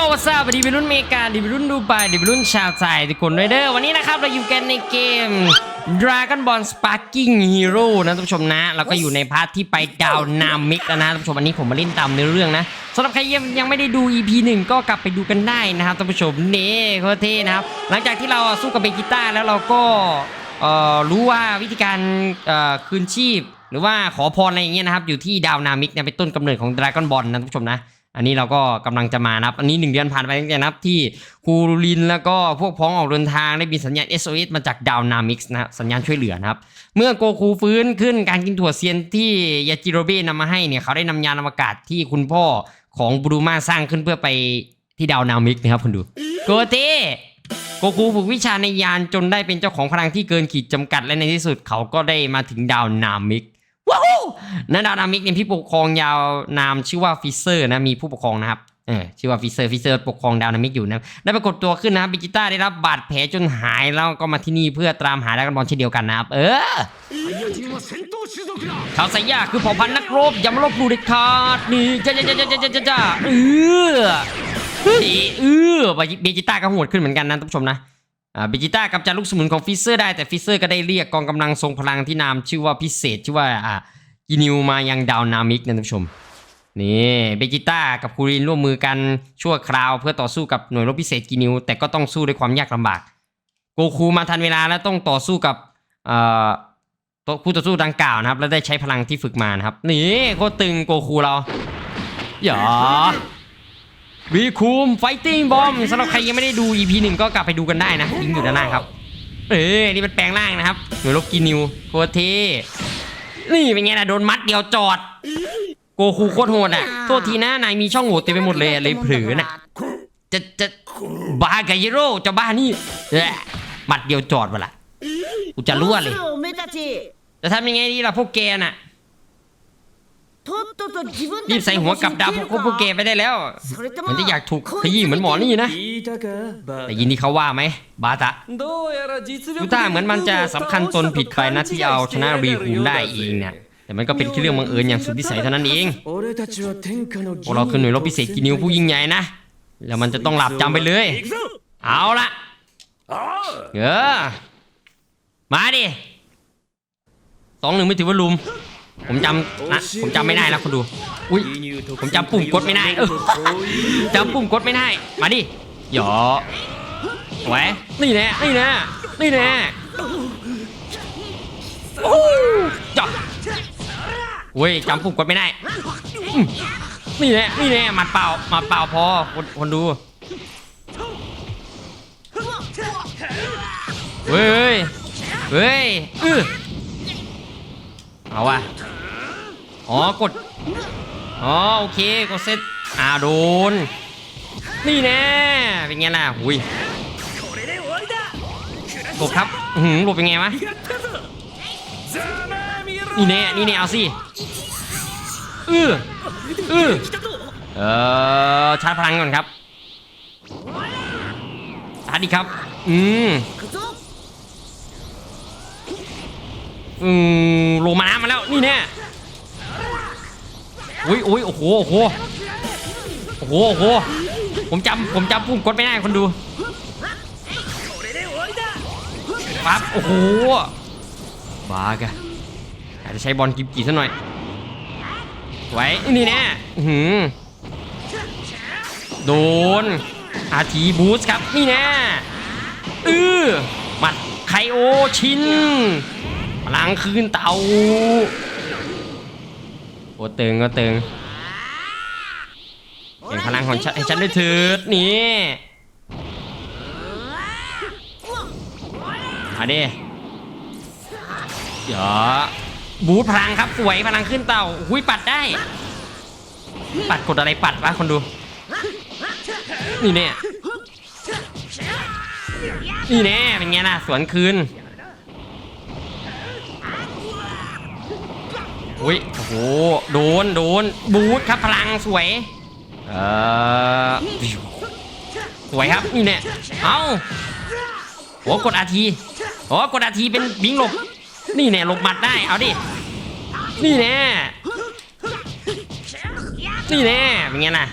วัสดีเป็นรุ่นเมกาดีเป็นรุ่นดูไบดีเป็นรุ่นชาวไทยทุกคนด้วยเด้อวันนี้นะครับเราอยู่กันในเกม Dragon Ball Sparking Hero นะท่านผู้ชมนะแล้วก็อยู่ในพาร์ทที่ไปดาวนามิกแล้วนะท่านผู้ชมอันนี้ผมมาเล่นตามเนื้อเรื่องนะสำหรับใครยังยังไม่ได้ดู EP 1 ก็กลับไปดูกันได้นะครับท่านผู้ชมนี่โคตรเท่นะครับหลังจากที่เราสู้กับเบจิต้าแล้วเราก็เอ่อรู้ว่าวิธีการเอ่อคืนชีพ หรือว่าขอพรอะไรอย่างเงี้ยนะครับอยู่ที่ดาวนามิกเนี่ยเป็นต้นกำเนิดของ Dragon Ball นะท่านผู้ชมนะ อันนี้เราก็กำลังจะมานะครับ อันนี้หนึ่งเดือนผ่านไปตั้งแต่นับที่ครูรินแล้วก็พวกพ้องออกเดินทางได้มีสัญญาณ SOS มาจากดาวนามิกส์นะครับสัญญาณช่วยเหลือนะครับ เมื่อโกคูฟื้นขึ้นการกินถั่วเซียนที่ยาจิโรเบะนำมาให้เนี่ยเขาได้นำยานอวกาศที่คุณพ่อของบรูมาสร้างขึ้นเพื่อไปที่ดาวนามิกนะครับคุณดูโกเต้โกคูฝึกวิชาในยานจนได้เป็นเจ้าของพลังที่เกินขีดจำกัดและในที่สุดเขาก็ได้มาถึงดาวนามิก นัดานามิกเนี่ยพี่ปกครองยาวนามชื่อว่าฟิเซอร์นะมีผู้ปกครองนะครับเออชื่อว่าฟิเซอร์ฟิเซอร์ปกครองดาวนามิกอยู่นะได้ปรากฏตัวขึ้นนะบิจิต้าได้รับบาดแผลจนหายแล้วก็มาที่นี่เพื่อตามหาดราก้นบอลเช่นเดียวกันนะครับ เออข่าวสายยาคือเผ่าพันธุ์นักรบยำาลบดูเด็ดขาดนี่จ้าจ้าจ้าจ้าจ้าจ้าเออเฮ้ยเออบจิต้าก็โหดขึ้นเหมือนกันนะท่านผู้ชมนะเบจิต้ากำจัดลูกสมุนของฟิเซอร์ได้แต่ฟิเซอร์ก็ได้เรียกกองกำลังทรงพลังที่นามชื่อว่าพิเศษชื่อว่าอ่า กินิวมายังดาวนามิกนะท่านผู้ชม นี่เบจิต้ากับคูรินร่วมมือกันชั่วคราวเพื่อต่อสู้กับหน่วยรบพิเศษกินิว แต่ก็ต้องสู้ด้วยความยากลำบากโกคูมาทันเวลาและต้องต่อสู้กับเอ่อตัวคู่ต่อสู้ดังกล่าวนะครับ และได้ใช้พลังที่ฝึกมานะครับ นี่โคตรตึงโกคูเราอย่าวีคูมไฟติ้งบอมสำหรับใครยังไม่ได้ดู EP หนึ่งก็กลับไปดูกันได้นะลิงก์อยู่ด้านล่างครับ เอ้ยนี่เป็นแปลงร่างนะครับหน่วยรบกินิวโคตรเท นี่เป็นไงนะโดนมัดเดียวจอด โกคูโคตรโหดอะ โทษทีนะนายมีช่องโหว่เต็มไปหมดเลยอะเลยผือน่ะ จะจะบ้ากับยโร่จะบ้านี่แหละมัดเดียวจอดวะล่ะกูจะรั่วเลย จะทำยังไงดีล่ะพวกแกน่ะ รีบใส่หัวกับดาบพวกพวกแกไปได้แล้ว มันจะอยากถูกขยี้เหมือนหมอนี่นะแต่ยินที่เขาว่าไหมบาตะยูต้าเหมือนมันจะสำคัญตนผิดไปนะที่เอาชนะรีฮูมได้เองเนี่ยแต่มันก็เป็นแค่เรื่องบังเอิญอย่างสุดวิสัยเท่านั้นเองพวกเราคือหน่วยรบพิเศษกินิวผู้ยิ่งใหญ่นะ แล้วมันจะต้องหลับจำไปเลย เอาละเออมาดิสองหนึ่งไม่ถือว่าลุม ผมจำนะผมจำไม่ได้แล้วคุณดู อุ้ยผมจำปุ่มกดไม่ได้เออจำปุ่มกดไม่ได้ มาดิหยอแหวะนี่แน่นี่แน่นี่แน่โอ้จ้ะเว้ยจำปุ่มกดไม่ได้อืมนี่แน่นี่แน่หมัดเปล่าหมัดเปล่าพอคนคนดูเฮ้ยเฮ้ยอื้อเอาว่ะ อ๋อกด อ๋อโอเคกดเซตอ่าโดน นี่แน่ เป็นไงล่ะหุยหลบครับหืมหลบเป็นไงวะ นี่แน่ นี่แน่เอาสิเออเออเออชาร์จพลังก่อนครับชาร์ดีครับ อืมอืมลงมาน้ำมาแล้ว นี่แน่ อุ้ยอุ้ยโอ้โหโอ้โหโอ้โหโอ้โหผมจำผมจำปุ่มกดไม่ได้คนดูปั๊บโอ้โหบากะอาจจะใช้บอลกิมกีซะหน่อยไว้นี่แน่หือโดนอาทีบูสครับนี่แน่อือหมัดไคโอชินพลังคืนเตา โอ้ตึงก็ตึงเห็นพลังของฉันให้ฉันได้ถิดนี่มาดิเดี๋ยวบูทพลังครับสวยพลังขึ้นเต่าหุยปัดได้ ปัดกดอะไรปัดวะคนดู นี่แน่นี่แน่เป็นไงล่ะสวนคืน อุ้ยโอ้โหโดนโดนบูทครับพลังสวยเออสวยครับนี่เนี่ยเอาโอ้กดอาทีโอ้กดอาทีเป็นบิงหลบนี่เนี่ยหลบหมัดได้เอาดินี่เนี่ยนี่เนี่ยเป็นไงนะ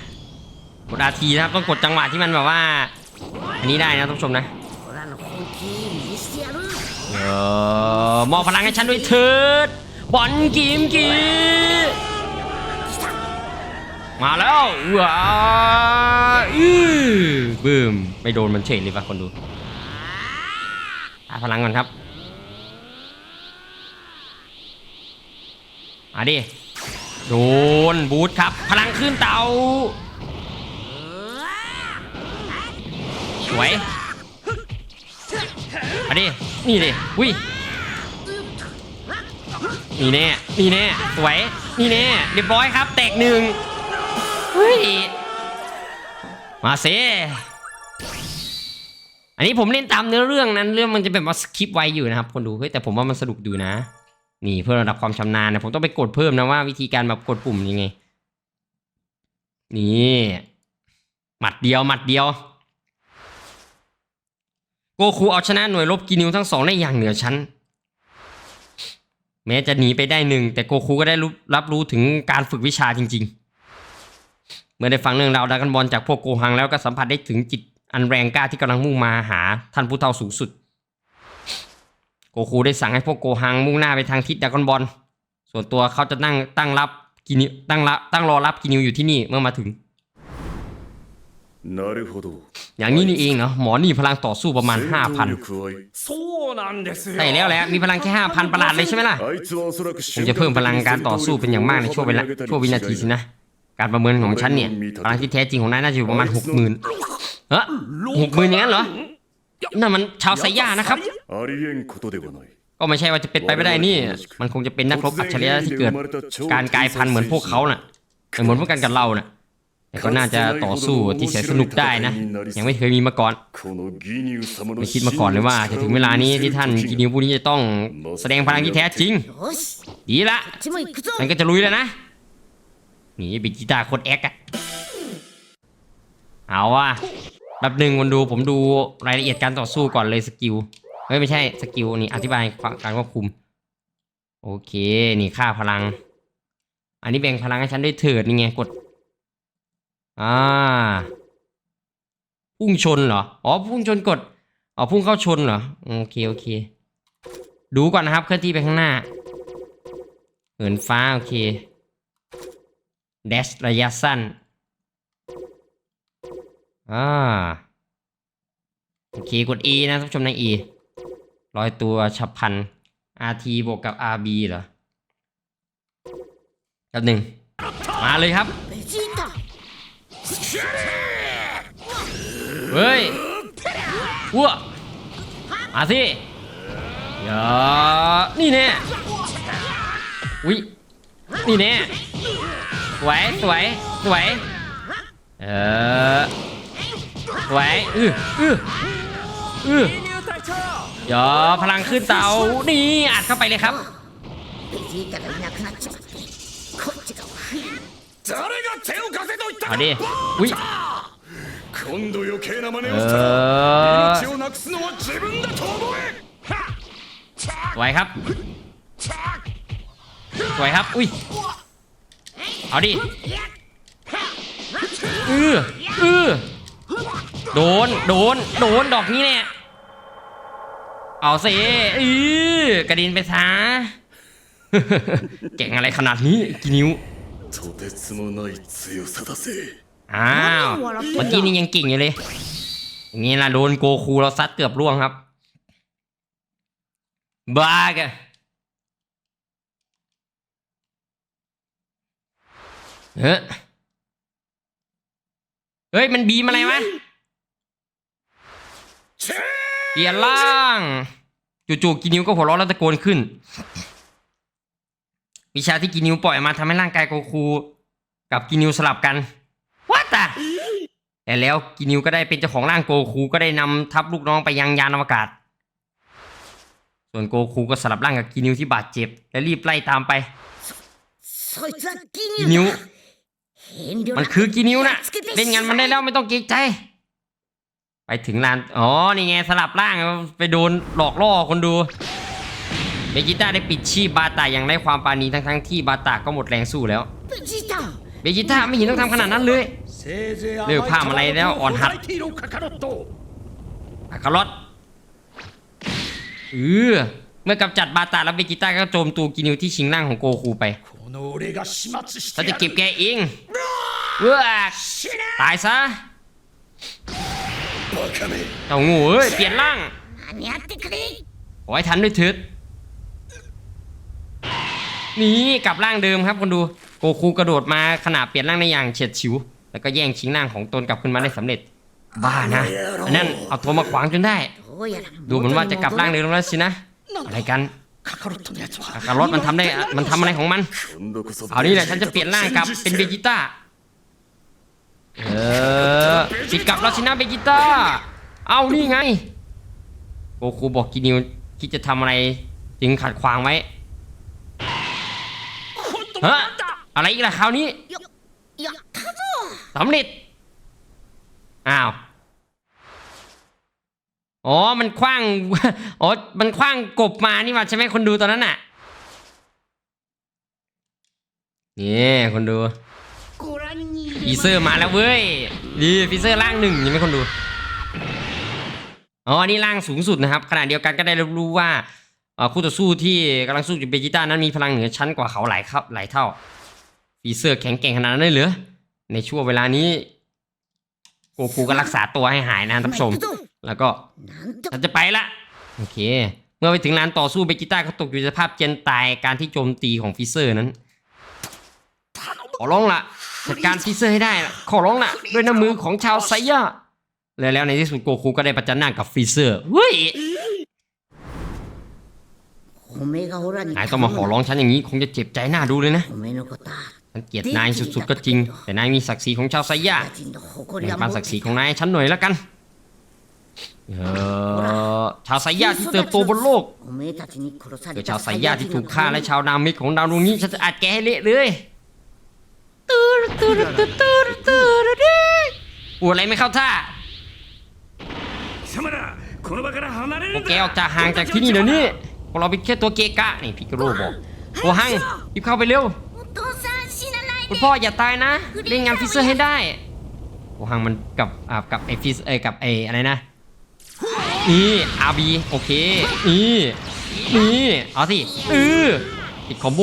กดอาทีครับต้องกดจังหวะที่มันแบบว่า อันนี้ได้นะท่านผู้ชมนะเออมอบพลังให้ฉันด้วยเถิด บอลกิมกีมาแล้วว้าอือบึ้มไม่โดนมันเฉยเลยป่ะคนดูหาพลังก่อนครับมาดิโดนบูทครับ พลังขึ้นเตาสวยมาดินี่ดิอุ้ย นี่แน่นี่แน่สวยนี่แน่เรียบร้อยครับแตกหนึ่งเฮ้ยมาเซอันนี้ผมเล่นตามเนื้อเรื่องนั้นเรื่องมันจะแบบว่าสคริปไวอยู่นะครับคนดูเฮ้ยแต่ผมว่ามันสนุกดูนะ นี่เพื่อระดับความชำนาญนะผมต้องไปกดเพิ่มนะว่าวิธีการแบบกดปุ่มยังไง นี่หมัดเดียวหมัดเดียวโกคูเอาชนะหน่วยรบกินิวทั้งสองได้อย่างเหนือชั้น แม้จะหนีไปได้หนึ่งแต่โกคูก็ได้รับรู้ถึงการฝึกวิชาจริง ๆ เมื่อได้ฟังเรื่องราวดากันบอลจากพวกโกฮังแล้วก็สัมผัสได้ถึงจิตอันแรงกล้าที่กำลังมุ่งมาหาท่านผู้เฒ่าสูงสุด โกคูได้สั่งให้พวกโกฮังมุ่งหน้าไปทางทิศดากันบอลส่วนตัวเขาจะนั่งตั้งรับกินิตั้งรับตั้งรอรับกินิวอยู่ที่นี่เมื่อมาถึง อย่างนี้นี่เองเนาะหมอนี่พลังต่อสู้ประมาณ 5,000แต่แล้วแหละมีพลังแค่ 5,000 ประหลาดเลยใช่ไหมล่ะผมจะเพิ่มพลังการต่อสู้เป็นอย่างมากในช่วงเวลาช่วงวินาทีสินะ การประเมินของฉันเนี่ยพลังที่แท้จริงของนายน่าจะอยู่ประมาณ 60,000เออหกหมื่นอย่างนั้นเหรอนั่นมันชาวไซย่านะครับก็ไม่ใช่ว่าจะเป็นไปไม่ได้นี่ มันคงจะเป็นนักรบอัจฉริยะที่เกิด การกลายพันธุ์เหมือนพวกเขาน่ะเหมือนพวกกันกับเราน่ะ แต่ก็น่าจะต่อสู้ที่แสนสนุกได้นะ ยังไม่เคยมีมาก่อน ไม่คิดมาก่อนเลยว่าจะถึงเวลานี้ที่ท่านกินิวผู้นี้จะต้องแสดงพลังที่แท้จริง ดีละมันก็จะลุยแล้วนะนี่บิจิตาโคตรแอคอะเอาว่ะแบบหนึ่งคนดูผมดูรายละเอียดการต่อสู้ก่อนเลยสกิล เฮ้ยไม่ใช่สกิลนี่อธิบายการควบคุม โอเค นี่ค่าพลัง อันนี้แบ่งพลังให้ฉันด้วยเถิดนี่ไงกด อ่า พุ่งชนเหรอ อ๋อ พุ่งชนกด อ๋อ พุ่งเข้าชนเหรอ โอเคโอเค ดูก่อนนะครับเคลื่อนที่ไปข้างหน้า เหินฟ้าโอเค เดชระยะสั้น อ่า โอเค กด E นะท่านผู้ชมนะ E ลอยตัวฉับพัน RT บวกกับ RB เหรอกับหนึ่ง มาเลยครับ เฮ้ยว้วมาสิอย่านี่แน่อุ้ยนี่แน่สวยสวยสวยเออสวยอื้ออื้ออื้อย่าพลังขึ้นเตานี่อัดเข้าไปเลยครับ เอาดิอุ้ยเออไหวครับไหครับ อุ้ย เอาดิเออเออโดน โดน โดน ดอกนี้เนี่ยเอาสิอือกระดินไปซะเก่งอะไรขนาดนี้กี่นิ้ว とてつもない強さだぜ อ้าว เมื่อกี้นี่ยังเก่งอยู่เลย อย่างนี้ล่ะโดนโกคูเราซัดเกือบร่วงครับ บ้ากะเฮ้ยเฮ้ย มันบีมอะไรวะเปลี่ยนร่าง จู่ๆกินิวก็หัวเราะแล้วตะโกนขึ้น วิชาที่กินิวปล่อยมาทำให้ร่างกายโกคู กับกินิวสลับกันวัตอแต่แล้วกินิวก็ได้เป็นเจ้าของร่างโกคูก็ได้นำทัพลูกน้องไปยังยานอวกาศ ส่วนโกคูก็สลับร่างกับกินิวที่บาดเจ็บ และรีบไล่ตามไปกินิวมันคือกินิวนะเล่นงานมันได้แล้วไม่ต้องเกรงใจ ไปถึงลาน อ๋อ นี่ไงสลับร่างไปโดนหลอกล่อคนดู เบจิต้าได้ปิดชีพบาตาอย่างไรความปาณีทั้งทั้งที่บาตาก็หมดแรงสู้แล้วเบจิต้าเบจิต้าไม่เห็นต้องทำขนาดนั้นเลยเลือกผ้าอะไรแล้วอ่อนหัดอาคารอตเออเมื่อกำจัดบาตาแล้วเบจิต้าก็โจมตัวกินิวที่ชิงนั่งของโกคูไปเราจะเก็บแกเองเว้ตายซะเจ้างูเอ้ยเปลี่ยนร่างโอ้ยทันด้วยเถิด นี่กลับร่างเดิมครับคนดู โกคูกระโดดมาขณะเปลี่ยนร่างในอย่างเฉียดฉิว แล้วก็แย่งชิงร่างของตนกลับขึ้นมาได้สำเร็จ บ้านะอันนั้นเอาตัวมาขวางจนได้ どうやら ดูเหมือนว่าจะกลับร่างเดิมแล้วสินะ อะไรกัน カカロットのやつは อาการรถมันทำได้อะมันทำอะไรของมัน 今度こそ เอานี่แหละฉันจะเปลี่ยนร่างกลับเป็นเบจิต้า เออปิดกลับแล้วสินะเบจิต้า เอานี่ไง โกคูบอกกินิวคิดจะทำอะไรจึงขัดขวางไว้ ฮะอะไรอีกล่ะคราวนี้สำเร็จอ้าวอ๋อ มันคว้าง อ๋อ มันคว้างกบมานี่มาใช่ไหมคนดูตอนนั้นน่ะ นี่คนดูฟีเซอร์มาแล้วเว้ย ดีฟีเซอร์ล่างหนึ่งยังไหมคนดู อ๋อ นี่ล่างสูงสุดนะครับ ขณะเดียวกันก็ได้รับรู้ว่า คู่ต่อสู้ที่กำลังสู้อยู่เบจิต้านั้นมีพลังเหนือชั้นกว่าเขาหลายครับหลายเท่าฟีเซอร์แข็งแกร่งขนาดนั้นเลยเหรอในช่วงเวลานี้โกคูก็รักษาตัวให้หายนะท่านผู้ชม แล้วก็ฉันจะไปละโอเค เมื่อไปถึงลานต่อสู้เบจิต้าก็ตกอยู่ในสภาพเจนตายการที่โจมตีของฟีเซอร์นั้นขอร้องละจัดการฟีเซอร์ให้ได้ขอร้องละด้วยน้ำมือของชาวไซยะและแล้วในที่สุดโกคูก็ได้ประจันหน้ากับฟีเซอร์เฮ้ย นายต้องมาขอร้องฉันอย่างนี้ คงจะเจ็บใจหน้าดูเลยนะฉันเกลียดนายสุดๆก็จริง แต่นายมีศักดิ์ศรีของชาวไซย่าเป็นความศักดิ์ศรีของนายฉันหน่อยละกันเออชาวไซย่าที่เติบโตบนโลกเกิดชาวไซย่าที่ถูกฆ่าและชาวนามิกของดาวดวงนี้ฉันจะอาจแก้ให้เละเลยตูรตูรตูรตูรตูรดิอูอะไรไม่เข้าท่าพวกแกออกจากห่างจากที่นี่เดี๋ยวนี้ วกเราเป็นแค่ตัวเกกะนี่พิกโรบอกโกหังรีบเข้าไปเร็วคุณพ่ออย่าตายนะเล่นงานฟิเซอร์ให้ได้โกหังมันกับอากับไอฟิสเอกับเออะไรนะนี่อาบีโอเคนี่นี่เอาสิเออติดคอมโบ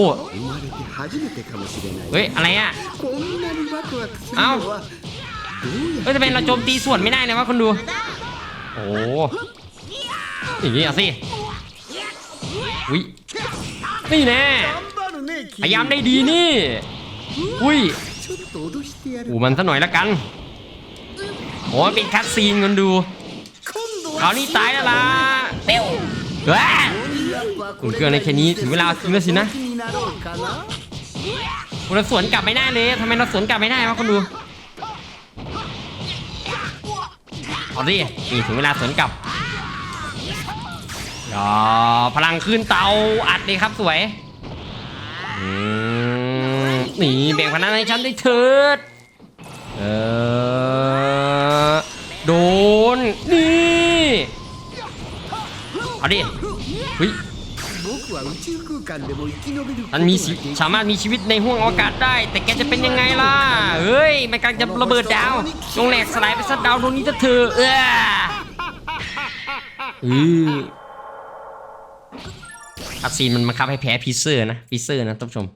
เฮ้ยอะไรอะเอ้าเฮ้ยจะเป็นเราโจมตีส่วนไม่ได้เลยวะคนดูโอ้อย่างนี้อะสิ อุ้ยนี่แน่พยายามได้ดีนี่ อุ้ยอูมันซะหน่อยละกันโอ้เป็นคัดซีนกันดูคราวนี้ตายแล้วล่ะเร็วเฮ้ยคุณเกลือในแค่นี้ถึงเวลาจริงแล้วสินะเราสวนกลับไม่ได้เลยทำไมเราสวนกลับไม่ได้มาคนดูเอาดินี่ถึงเวลาสวนกลับ อ๋อพลังขึ้นเตาอัดดีครับสวยนี่แบ่งพนันให้ฉันได้เถิดเออโดนนี่เอาดิหุยมันมีสามารถมีชีวิตในห้วงอากาศได้ แต่แกจะเป็นยังไงล่ะเฮ้ยมันกำลังจะระเบิดดาวลงแหลกสลายไปซะดาวดวงนี้จะเธอเออ อัดซีนมันบังคับให้แพ้ฟิเซอร์นะฟิเซอร์นะท่านผู้ชม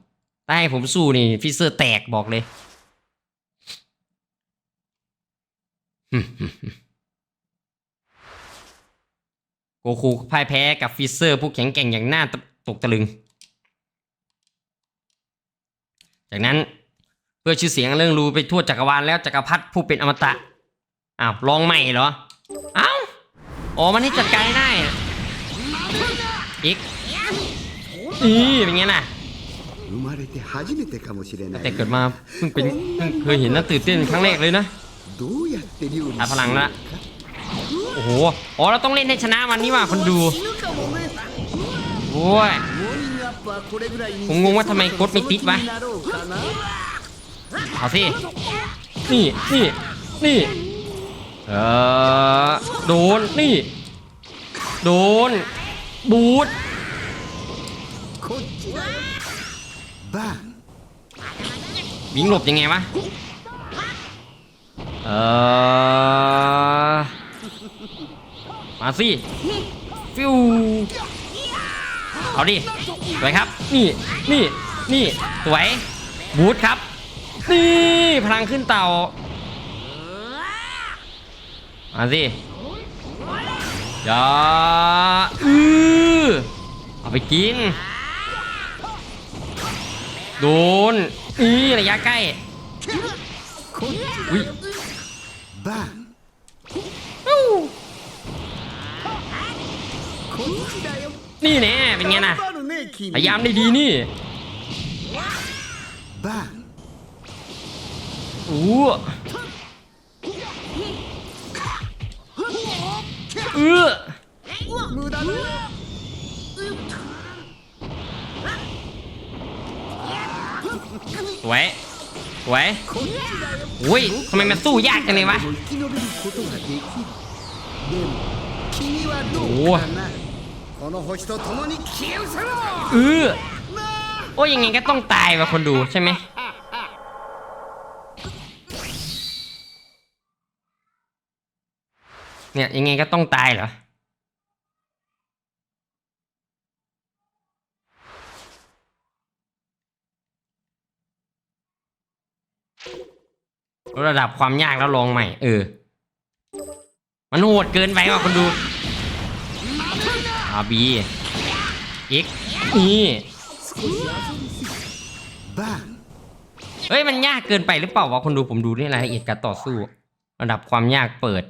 ถ้าให้ผมสู้นี่ฟิเซอร์แตกบอกเลยโกคูพ่ายแพ้กับฟิเซอร์ผู้แข็งแกร่งอย่างน่าตกตะลึง จากนั้นเพื่อชื่อเสียงเรื่องรู้ไปทั่วจักรวาลแล้วจักรพรรดิผู้เป็นอมตะอ้าวลองใหม่เหรอ เอ้าอ๋อมันให้จัดการได้อะ อีเป็นไงน่ะแต่เกิดมาเพิ่งเป็นเพิ่งเคยเห็นน่าตื่นเต้นครั้งแรกเลยนะอาพลังละโอ้โหอ๋อเราต้องเล่นให้ชนะมันนี่ว่ะคนดูโอ้ยผมงงว่าทำไมกดไม่ติดวะเอาสินี่นี่นี่เออโดนนี่ โดน บูท バーンวิ่งหลบยังไงวะ เออ มาสิ ฟิว เอาดิ สวยครับ นี่ นี่ นี่ สวย บูทครับ นี่ พลังขึ้นเต่า มาสิอย่าอือเอาไปกิน โดนอืระยะใกล้อุ้ยบ้านี่แน่เป็นไงนะพยายามได้ดีนี่บ้าโอ้เออ วย สวยอุ้ยทำไมมันสู้ยากจังเลยวะโอ้เออโอ้ยังไงก็ต้องตายว่ะคนดูใช่ไหมเนี่ยยังไงก็ต้องตายเหรอ ระดับความยากแล้วลองใหม่ เออ มันโหดเกินไปว่ะคุณดูอาบีเอ็กนี่เฮ้ยมันยากเกินไปหรือเปล่าวะคุณดูผมดูนี่รายละเอียดการต่อสู้ ระดับความยากเปิด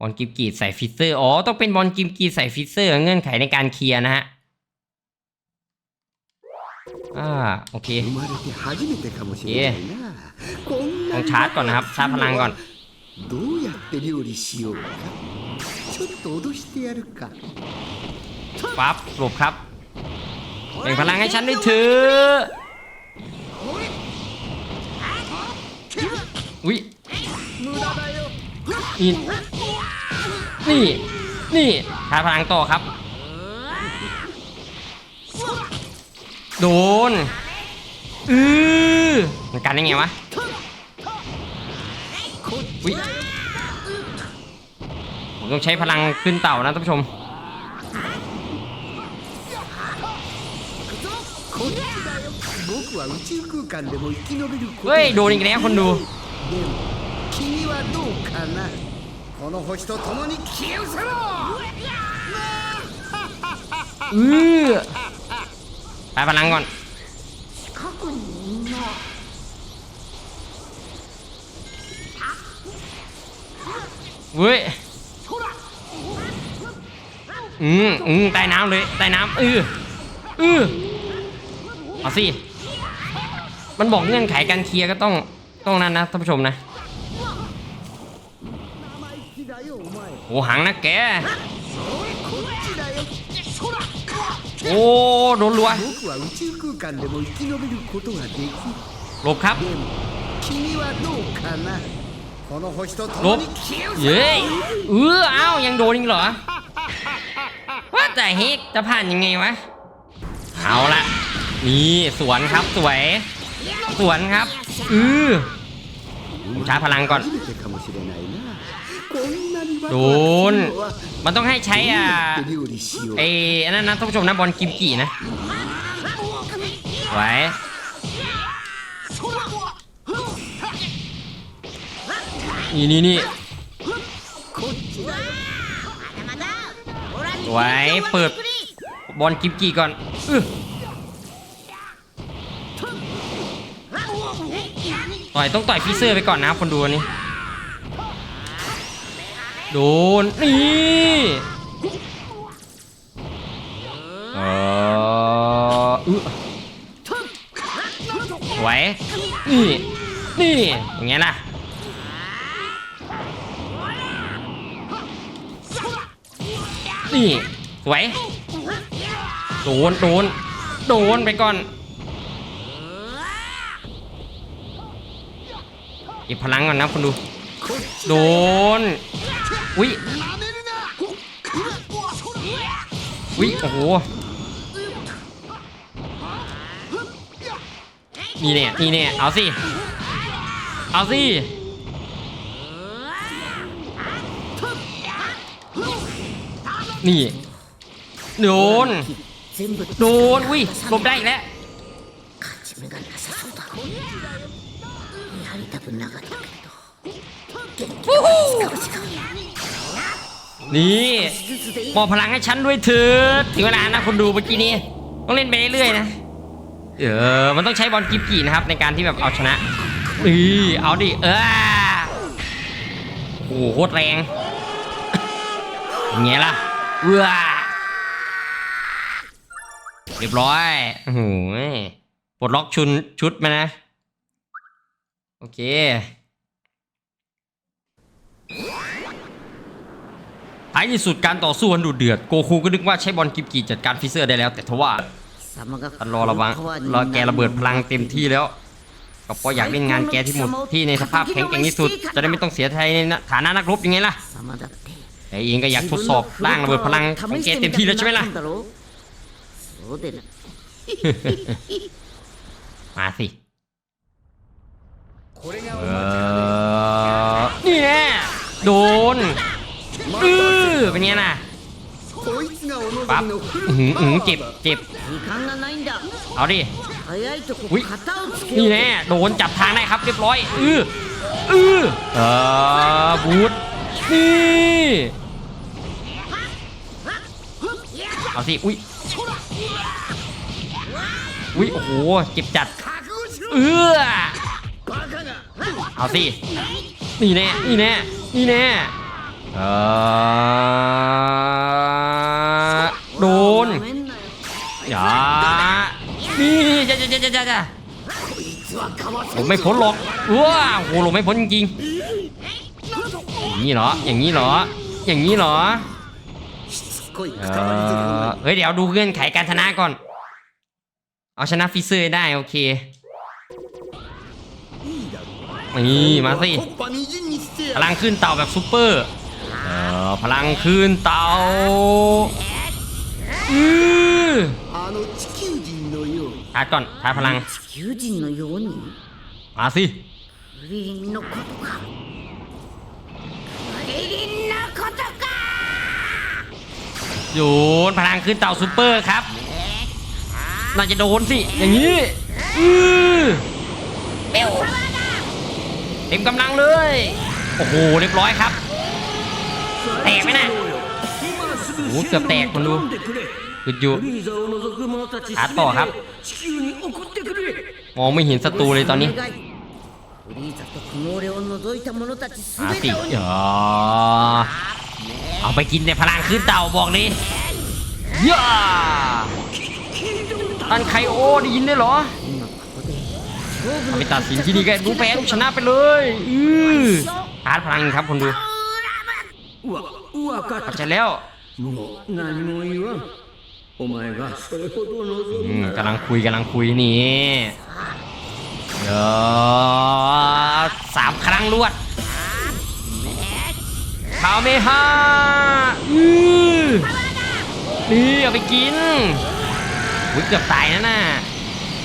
บอลกิมกีดใส่ฟิสเซอร์ อ๋อ ต้องเป็นบอลกิมกีดใส่ฟิสเซอร์ เงื่อนไขในการเคลียร์นะฮะ อ่า โอเคโอเค 初めてかもしれないなこん ต้ な องชาร์จก่อนนะครับ ชาร์จพลังก่อน どうやって料理しようかちょっと脅してやるか ปั๊บหลบครับแบ่งพลังให้ฉันด้วยเถอะอุ้ย 無駄だよ นี่ นี่ นี่ชาร์จพลังต่อครับ โดน อือมันกันได้ไงวะ วิผมต้องใช้พลังขึ้นเต่านะท่านผู้ชม เฮ้ย โดนอีกแล้วคนดูอือไปพลังก่อน เว้ยอืมอืมใต้น้ำเลยใต้น้ำอืออือเอาสิมันบอกเงื่อนไขการเคลียร์ก็ต้องต้องนั้นนะท่านผู้ชมนะโอ้หังนะแกโอ้โดนรัวหลบครับ ลบเย้เอออ้าวยังโดนอีกเหรอว่าแต่เฮกจะผ่านยังไงวะเอาละนี่สวนครับสวย สวนครับ อือผมชาพลังก่อนโดนมันต้องให้ใช้อะไอ้นั่นนะท่านผู้ชมนะบอลกิมกี่นะไว้ นี่นี่นี่ไว้เปิดบอลกิฟกี่ก่อนต่อยต้องต่อยพีเซอร์ไปก่อนนะคนดูนี่โดนนี่เออไหวนี่ สวยโดนโดนโดนไปก่อนเก็บพลังก่อนนะคุณดูโดนอุ้ยอุ้ยโอ้โหนี่เนี่ยนี่เนี่ยเอาสิเอาสินี่ โดน โดนอุ้ยลบได้อีกแล้วนี่บอกพลังให้ฉันด้วยเถิดถึงเวลานะคนดูเมื่อกี้นี้ ต้องเล่นไปเรื่อยนะ เออ มันต้องใช้บอลกิฟกี่นะครับ ในการที่แบบเอาชนะอีเอาดิ เออโอ้โหโคตรแรงเงี้ยล่ะเว้า เรียบร้อยโอ้โหปลดล็อกชุดชุดไหมนะ โอเค ท้ายที่สุดการต่อสู้มันดูเดือด โกคูก็นึกว่าใช้บอลกิบกีจัดการฟิเซอร์ได้แล้ว แต่ทว่าตรอระวังรอแกระเบิดพลังเต็มที่แล้ว ก็พออยากเล่นงานแกที่หมดที่ในสภาพแข็งแกร่งที่สุด จะได้ไม่ต้องเสียใจในฐานะนักรบยังไงล่ะไอเองก็อยากทดสอบร่างระเบิดพลังของแกเต็มที่แล้วใช่ไหมล่ะ เด็ดมาสิเออเนี่ยโดนอื้อเป็นไงน่ะปั๊บอือหือเจ็บเจ็บเอาดิอุ้ยนี่แน่โดนจับทางได้ครับเรียบร้อยอื้ออื้อเออบูทนี่เอาสิอุ้ย วิโอ้โหเจ็บจัด เออเอาสิ นี่แน่ นี่แน่ นี่แน่เออโดนอย่านี่จะจะจะจะจผมไม่พ้นหรอกว้าโหหลงไม่พ้นจริง อย่างนี้เหรอ อย่างนี้เหรอ อย่างนี้เหรอ เฮ้ยเดี๋ยวดูเงื่อนไขการชนะก่อน เอาชนะฟิเซอร์ได้โอเคนี่มาสิพลังขึ้นเต่าแบบซูเปอร์เออพลังขึ้นเต่าอือชาร์ก่อนทาร์พลังมาสิ โยนพลังขึ้นเต่าซูเปอร์ครับน่าจะโดนสิ อย่างนี้เต็มกำลังเลย โอ้โห เรียบร้อยครับ แตกไหมนะโอ้เกือแตกคนดูหยุดอยู่หาต่อครับ มองไม่เห็นศัตรูเลยตอนนี้ตีเออ เอาไปกินในพลังขึ้นเต่าบอกเลยย่าตันไคโอได้ยินได้เหรอเอาไปตัดสินที่นี่กันดูแพ้ชนะไปเลยอือทาร์พลังครับคนดูเข้าใจแล้วกำลังคุยกำลังคุยนี่เออสามครั้งลวด คาเมฮาอือนี่เอาไปกินอุ้ยเกือบตายนะน่ะ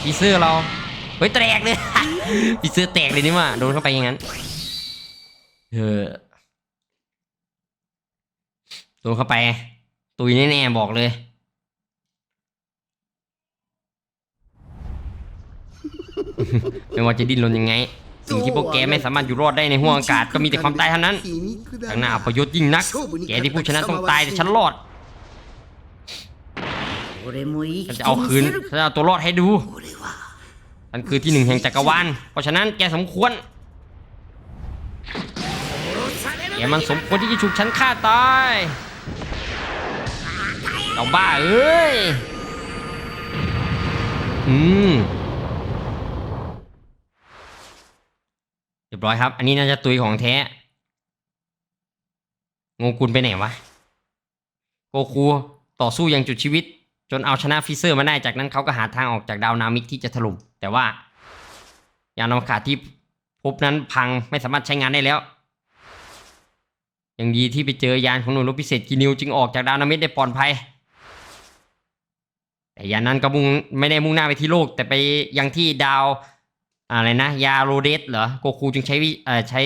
ปีเสื้อเราเฮ้ยแตกเลยปีเสื้อแตกเลยนี่ว่าโดนเข้าไปอย่างนั้นเออโดนเข้าไป ตุยแน่ๆบอกเลยไม่ว่าจะดิ้นรนยังไง สิ่งที่พวกแกไม่สามารถอยู่รอดได้ในห้วงอากาศก็มีแต่ความตายเท่านั้นทางหน้าอพยศยิ่งนัก แกที่ผู้ชนะต้องตายแต่ฉันรอดฉันจะเอาคืนฉันจะเอาตัวรอดให้ดูฉันคือที่หนึ่งแห่งจักรวาลเพราะฉะนั้นแกสมควรแกมันสมควรที่จะฉุกฉันฆ่าตายเอาบ้าเอ้ยอืม เรียบร้อยครับ อันนี้น่าจะตุยของแท้งงกุลไปไหนวะ โกคูต่อสู้อย่างจุดชีวิต จนเอาชนะฟิเซอร์มาได้ จากนั้นเขาก็หาทางออกจากดาวนามิกที่จะถล่ม แต่ว่ายานอวกาศที่พบนั้นพังไม่สามารถใช้งานได้แล้วยังดีที่ไปเจอยานของหน่วยรบพิเศษกินิวจึงออกจากดาวนามิกได้ปลอดภัย แต่ยานนั้นก็มุ่งไม่ได้มุ่งหน้าไปที่โลก แต่ไปยังที่ดาว อะไรนะ ยาโรเดสเหรอโกคูจึงใช้วิเอ่อใช้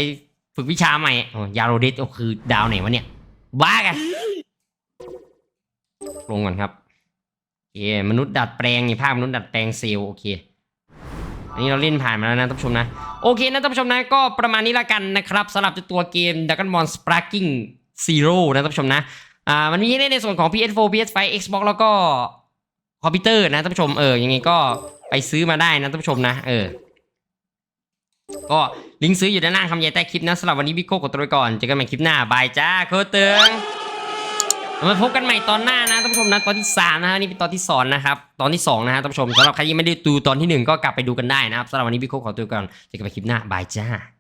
ฝึกวิชาใหม่อ๋อยาโรเดสก็คือดาวไหนวะเนี่ย บ้ากัน ลงก่อนครับโอเคมนุษย์ดัดแปลงนี่ภาพมนุษย์ดัดแปลงเซลล์โอเคอันนี้เราเล่นผ่านมาแล้วนะท่านผู้ชมนะ โอเคนะท่านผู้ชมนะก็ประมาณนี้ละกันนะครับสำหรับตัวเกม Dragon Ball Sparking Zero นะท่านผู้ชมนะอ่ามันมีให้เล่นในส่วนของ PS4 PS5 Xbox แล้วก็คอมพิวเตอร์นะท่านผู้ชมเออยังไงก็ไปซื้อมาได้นะท่านผู้ชมนะเออ ก็ลิงก์ซื้ออยู่ด้านล่างคำใหญ่ใต้คลิปนะสำหรับวันนี้พี่โก้กดตัวไปก่อนเจอกันใหม่คลิปหน้าบายจ้าโคตรเตืองมาพบกันใหม่ตอนหน้านะท่านผู้ชมนะตอนที่สามนะฮะนี่เป็นตอนที่สองนะครับตอนที่สองนะฮะท่านผู้ชมสำหรับใครที่ไม่ได้ดูตอนที่หนึ่งก็กลับไปดูกันได้นะครับสำหรับวันนี้พี่โก้ขอตัวก่อนเจอกันใหม่คลิปหน้าบายจ้า